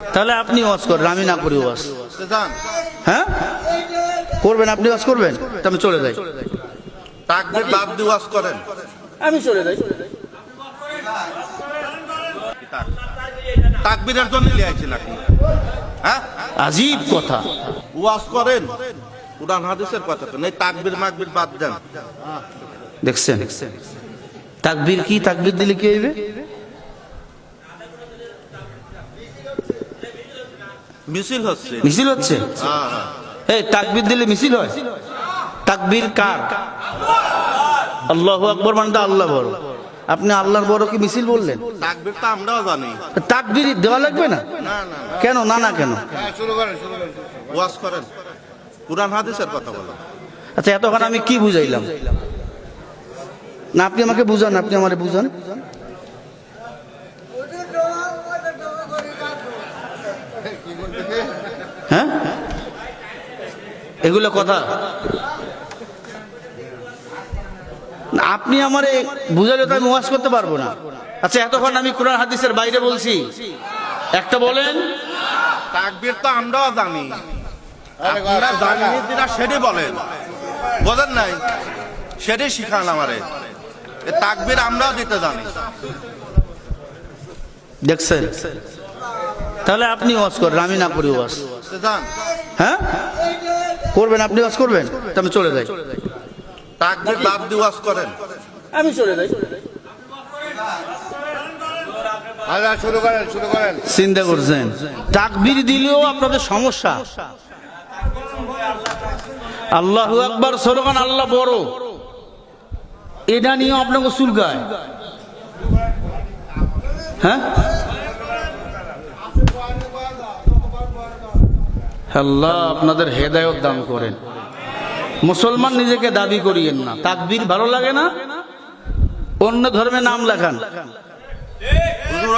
তাহলে আপনি ওয়াজ করেন আমি না করি ওয়াজ। হ্যাঁ? করবেন আপনি ওয়াজ করবেন? আমি চলে যাই। তাকবির বাদ দিয়ে ওয়াজ করেন। আমি চলে যাই। তাকবিরের জন্য লিয়াইছি নাকি হ্যাঁ? আজীব কথা। ওয়াজ করেন। কোরআন হাদিসের কথা তাকবির মাকবির বাদ দেন। দেখছেন? তাকবীর কি? তাকবীর দিলে কি হইবে? মিছিল হচ্ছে। মিছিল হচ্ছে? হ্যাঁ, হ্যাঁ। এই তাকবীর দিলে মিছিল হয়? তাকবীর কার? আল্লাহু আকবর মানে আল্লাহ বড়। আপনি আল্লাহর বড় কি মিছিল বললেন? তাকবির তো আমরাও জানি। তাকবীর দেওয়া লাগবে না? না না না। কেন? না না কেন? ওয়াজ করেন। কোরআন হাদিসের কথা বলেন। আচ্ছা এতক্ষণ আমি কি বুঝাইলাম? না আপনি আমাকে বুঝান আপনি আমারে বুঝান। হ্যাঁ? এগুলো কথা। আপনি আমারে বুঝালে তো আমি ওয়াজ করতে পারব না। আচ্ছা এতক্ষণ আমি কোরআন হাদিসের বাইরে বলছি। একটা বলেন। তাকবির তো আমরাও জানি। আপনারা জানেন যেটা সেটাই বলেন। বোঝেন নাই? সেটাই শিখান আমারে। তাকবির আমরাও দিতে জানি। দেখছেন? তাহলে আপনি ওয়াজ করেন আমি না করি ওয়াজ। হ্যাঁ? করবেন আপনি ওয়াজ করবেন? আমি চলে যাই। তাকবির বাদ দিয়ে ওয়াজ করেন। আমি চলে যাই। শুরু করেন শুরু করেন। চিন্তা করছেন? তাকবির দিলেও আপনাদের সমস্যা। আল্লাহু আকবার স্লোগান আল্লাহ বড়। এটা নিয়ে আপনাকে চুলকায়। হ্যাঁ? আল্লাহ আপনাদের হেদায়ত দান করেন। মুসলমান নিজেকে দাবি করিয়েন না। তাকবীর ভালো লাগে না? অন্য ধর্মে নাম লেখান।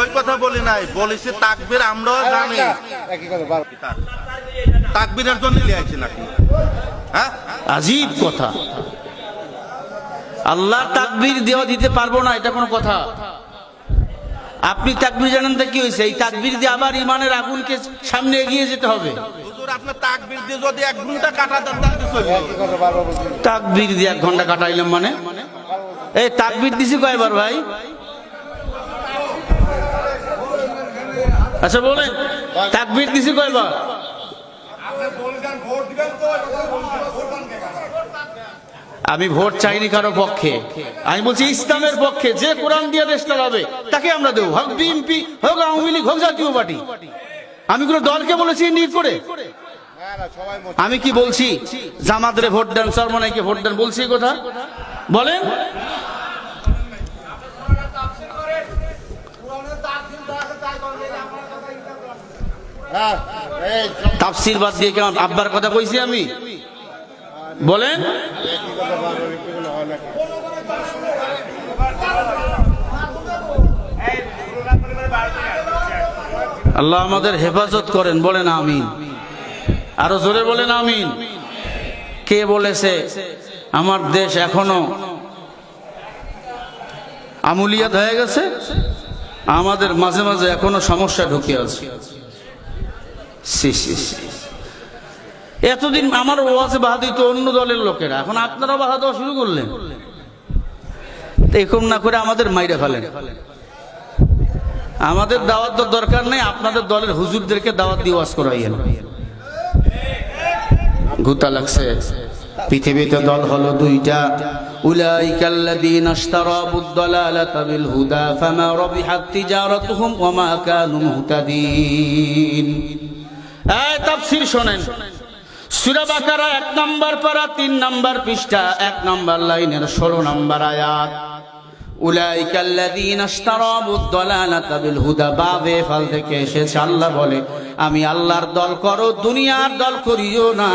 ওই কথা বলি নাই। বলেছি তাকবির আমরাও জানি। একই কথা বার তাকবিরের জন্য লিয়াইছি নাকি? হ্যাঁ? আজীব কথা। আল্লাহ তাকবীর দেওয়া দিতে পারব না এটা কোনো কথা। আপনি তাকবীর জানেন তো কি হয়েছে? এই তাকবির দিয়ে আবার ইমানের আগুনকে সামনে এগিয়ে যেতে হবে। মানে? আচ্ছা আমি ভোট চাইনি কারও পক্ষে। আমি বলছি ইসলামের পক্ষে, যে কোরআন দিয়ে দেশ চালাবে, তাকে আমরা দেবো। হোক বিএনপি, হোক আওয়ামী লীগ, হোক জাতীয় পার্টি। আমি কোনো দলকে বলেছি নিয়ে করে আমি কি বলছি? জামাতরে ভোট দেন, সরমনাইকে ভোট দেন, বলছি কথা? বলেন। তাফসির কেমন আব্বার কথা কইছি আমি? বলেন। আল্লাহ আমাদের হেফাজত করেন, বলেন আমিন। আরও জোরে বলেন আমিন। কে বলেছে, আমার দেশ এখনও আমুলিয়াত হয়ে গেছে? আমাদের মাঝে মাঝে এখনও সমস্যা ঢুকে আছে। এতদিন আমার ওয়াজে বাহা দিত অন্য দলের লোকেরা। এখন আপনারা বাহা দেওয়া শুরু করলেন। এরকম না করে আমাদের মাইরে ফেলেন। আমাদের দাওয়াত দরকার নেই, আপনাদের দলের হুজুরদেরকে দাওয়াত দিয়ে ওয়াজ করাইয়েন। গুতা লাগছে। পৃথিবীতে দল হলো দুইটা। ইশতারাবুদ দালালাতা বিল হুদা ফামা রাবিহাত তিজারাতুহুম ওয়া মা কানু মুহতাদিন। এই তাফসীর শুনেন। সূরা বাকারা এক নাম্বার পারা, তিন নাম্বার পৃষ্ঠা, এক নাম্বার লাইনের ষোলো নাম্বার আয়াত। উলাইকা আল্লাযীনা আদ-দালালাতা বিল হুদা। বাবে ফাল থেকে এসেছে আল্লাহ বলে, আমি আল্লাহর দল করো, দুনিয়ার দল করিও না।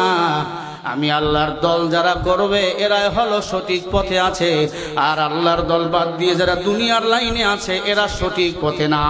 আমি আল্লাহর দল যারা করবে, এরাই হলো সঠিক পথে আছে। আর আল্লাহর দল বাদ দিয়ে যারা দুনিয়ার লাইনে আছে, এরা সঠিক পথে না